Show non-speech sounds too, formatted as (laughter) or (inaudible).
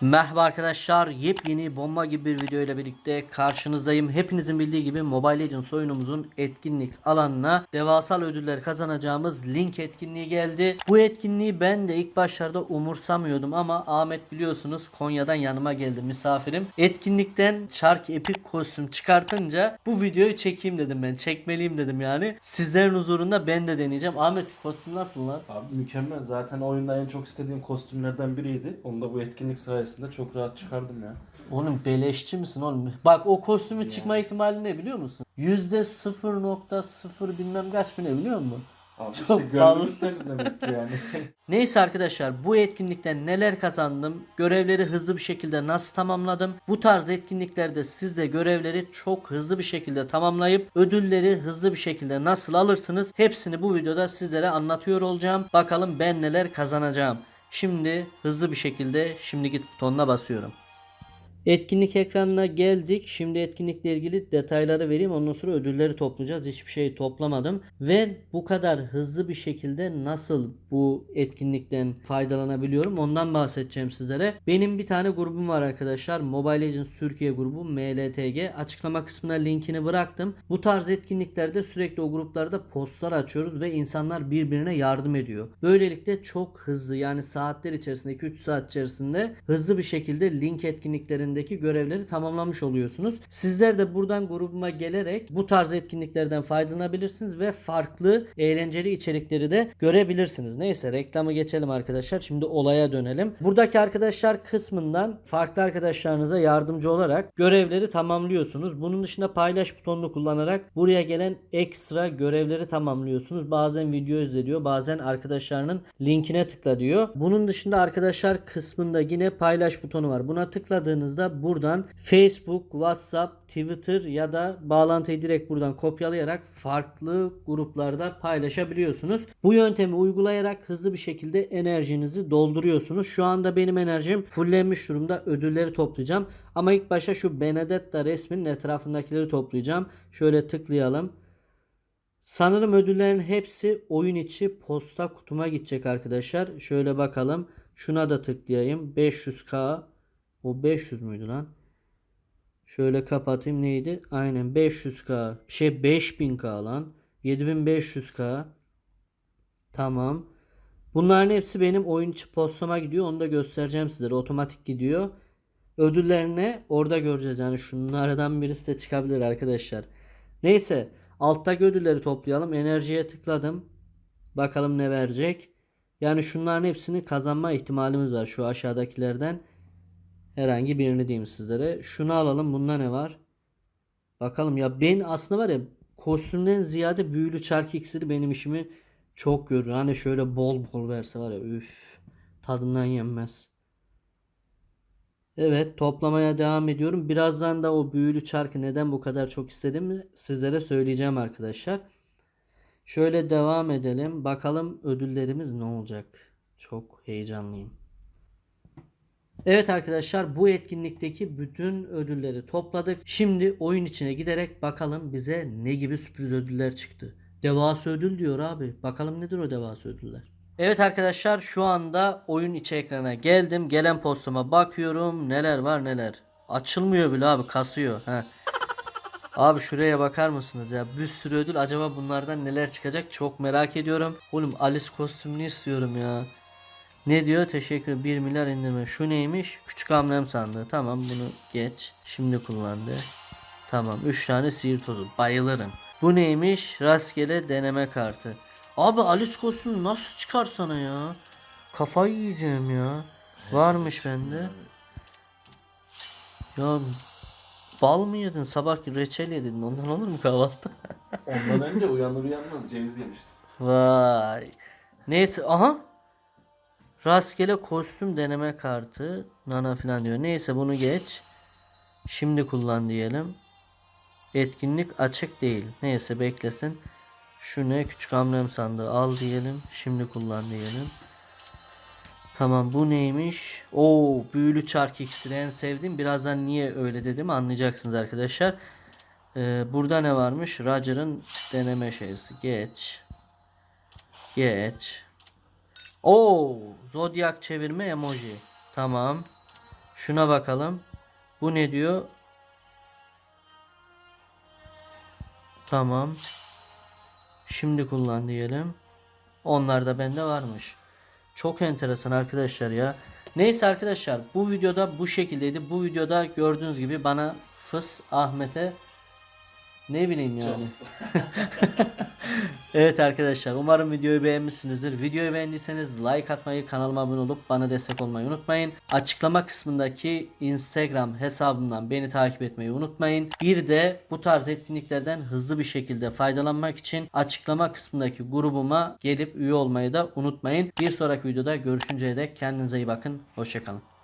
Merhaba arkadaşlar yepyeni bomba gibi bir video ile birlikte karşınızdayım. Hepinizin bildiği gibi Mobile Legends oyunumuzun etkinlik alanına devasal ödüller kazanacağımız link etkinliği geldi. Bu etkinliği ben de ilk başlarda umursamıyordum ama Ahmet biliyorsunuz Konya'dan yanıma geldi misafirim. Etkinlikten Shark Epic kostüm çıkartınca bu videoyu çekeyim dedim ben. Çekmeliyim dedim yani. Sizlerin huzurunda ben de deneyeceğim. Ahmet kostüm nasıl lan? Abi mükemmel. Zaten oyunda en çok istediğim kostümlerden biriydi. Onu da bu etkinlik sayesinde çok rahat çıkardım ya. Oğlum beleşçi misin oğlum? Bak o kostümün çıkma ihtimali ne biliyor musun? Yüzde 0.0 bilmem kaç mı ne biliyor musun? Abi Çok işte gönlümüz temiz demek ki yani. (laughs) Neyse arkadaşlar bu etkinlikten neler kazandım, görevleri hızlı bir şekilde nasıl tamamladım, bu tarz etkinliklerde siz de görevleri çok hızlı bir şekilde tamamlayıp ödülleri hızlı bir şekilde nasıl alırsınız hepsini bu videoda sizlere anlatıyor olacağım. Bakalım ben neler kazanacağım. Şimdi hızlı bir şekilde şimdi git butonuna basıyorum. Etkinlik ekranına geldik. Şimdi etkinlikle ilgili detayları vereyim. Ondan sonra ödülleri toplayacağız. Hiçbir şey toplamadım. Ve bu kadar hızlı bir şekilde nasıl bu etkinlikten faydalanabiliyorum ondan bahsedeceğim sizlere. Benim bir tane grubum var arkadaşlar. Mobile Legends Türkiye grubu MLTG. Açıklama kısmına linkini bıraktım. Bu tarz etkinliklerde sürekli o gruplarda postlar açıyoruz ve insanlar birbirine yardım ediyor. Böylelikle çok hızlı yani saatler içerisinde 2-3 saat içerisinde hızlı bir şekilde link etkinliklerindeki görevleri tamamlamış oluyorsunuz. Sizler de buradan grubuma gelerek bu tarz etkinliklerden faydalanabilirsiniz ve farklı eğlenceli içerikleri de görebilirsiniz. Neyse reklamı geçelim arkadaşlar. Şimdi olaya dönelim. Buradaki arkadaşlar kısmından farklı arkadaşlarınıza yardımcı olarak görevleri tamamlıyorsunuz. Bunun dışında paylaş butonunu kullanarak buraya gelen ekstra görevleri tamamlıyorsunuz. Bazen video izlediyor, bazen arkadaşlarının linkine tıkla diyor. Bunun dışında arkadaşlar kısmında yine paylaş butonu var. Buna tıkladığınızda buradan Facebook, WhatsApp, Twitter ya da bağlantıyı direkt buradan kopyalayarak farklı gruplarda paylaşabiliyorsunuz. Bu yöntemi uygulayarak hızlı bir şekilde enerjinizi dolduruyorsunuz. Şu anda benim enerjim fullenmiş durumda. Ödülleri toplayacağım. Ama ilk başta şu Benedetta resminin etrafındakileri toplayacağım. Şöyle tıklayalım. Sanırım ödüllerin hepsi oyun içi posta kutuma gidecek arkadaşlar. Şöyle bakalım. Şuna da tıklayayım. 500k. O 500 müydü lan? Şöyle kapatayım neydi? Aynen 500k. Şey 5000k lan. 7500k. Tamam. Bunların hepsi benim oyun içi postama gidiyor. Onu da göstereceğim sizlere. Otomatik gidiyor. Ödüllerini orada göreceğiz. Yani şunlardan birisi de çıkabilir arkadaşlar. Neyse. Alttaki ödülleri toplayalım. Enerjiye tıkladım. Bakalım ne verecek. Yani şunların hepsini kazanma ihtimalimiz var. Şu aşağıdakilerden herhangi birini diyeyim sizlere. Şunu alalım. Bunda ne var? Bakalım ya ben aslında var ya kostümden ziyade büyülü çark iksiri benim işimi çok görür. Hani şöyle bol bol verse var ya üf tadından yenmez. Evet toplamaya devam ediyorum. Birazdan da o büyülü çarkı neden bu kadar çok istediğimi sizlere söyleyeceğim arkadaşlar. Şöyle devam edelim. Bakalım ödüllerimiz ne olacak. Çok heyecanlıyım. Evet arkadaşlar bu etkinlikteki bütün ödülleri topladık. Şimdi oyun içine giderek bakalım bize ne gibi sürpriz ödüller çıktı. Devasa ödül diyor abi. Bakalım nedir o devasa ödüller. Evet arkadaşlar şu anda oyun içi ekrana geldim. Gelen postuma bakıyorum. Neler var neler. Açılmıyor bile abi kasıyor. Heh. Abi şuraya bakar mısınız ya? Bir sürü ödül. Acaba bunlardan neler çıkacak? Çok merak ediyorum. Oğlum Alice kostümünü istiyorum ya. Ne diyor? Teşekkür 1 milyar indirme. Şu neymiş? Küçük hamlem sandığı. Tamam bunu geç. Şimdi kullandı. Tamam 3 tane sihir tozu. Bayılırım. Bu neymiş? Rastgele deneme kartı. Abi Alice kostümü nasıl çıkar sana ya? Kafayı yiyeceğim ya. Varmış bende. Ya bal mı yedin? Sabah reçel yedin. Ondan olur mu kahvaltı? Ondan önce uyanır uyanmaz ceviz yemiştim. Vay. Neyse aha. Rastgele kostüm deneme kartı. Nana falan diyor. Neyse bunu geç. Şimdi kullan diyelim. Etkinlik açık değil. Neyse beklesin. Şu ne? Küçük hamlem sandığı al diyelim. Şimdi kullan diyelim. Tamam bu neymiş? Oo büyülü çark iksiri en sevdiğim. Birazdan niye öyle dedim anlayacaksınız arkadaşlar. Ee, burada ne varmış? Roger'ın deneme şeysi. Geç. Geç. Oo, zodyak çevirme emoji. Tamam. Şuna bakalım. Bu ne diyor? Tamam. Şimdi kullan diyelim. Onlar da bende varmış. Çok enteresan arkadaşlar ya. Neyse arkadaşlar bu videoda bu şekildeydi. Bu videoda gördüğünüz gibi bana Fıs Ahmet'e ne bileyim yani. (laughs) (laughs) Evet arkadaşlar umarım videoyu beğenmişsinizdir. Videoyu beğendiyseniz like atmayı, kanalıma abone olup bana destek olmayı unutmayın. Açıklama kısmındaki Instagram hesabımdan beni takip etmeyi unutmayın. Bir de bu tarz etkinliklerden hızlı bir şekilde faydalanmak için açıklama kısmındaki grubuma gelip üye olmayı da unutmayın. Bir sonraki videoda görüşünceye dek kendinize iyi bakın. Hoşçakalın.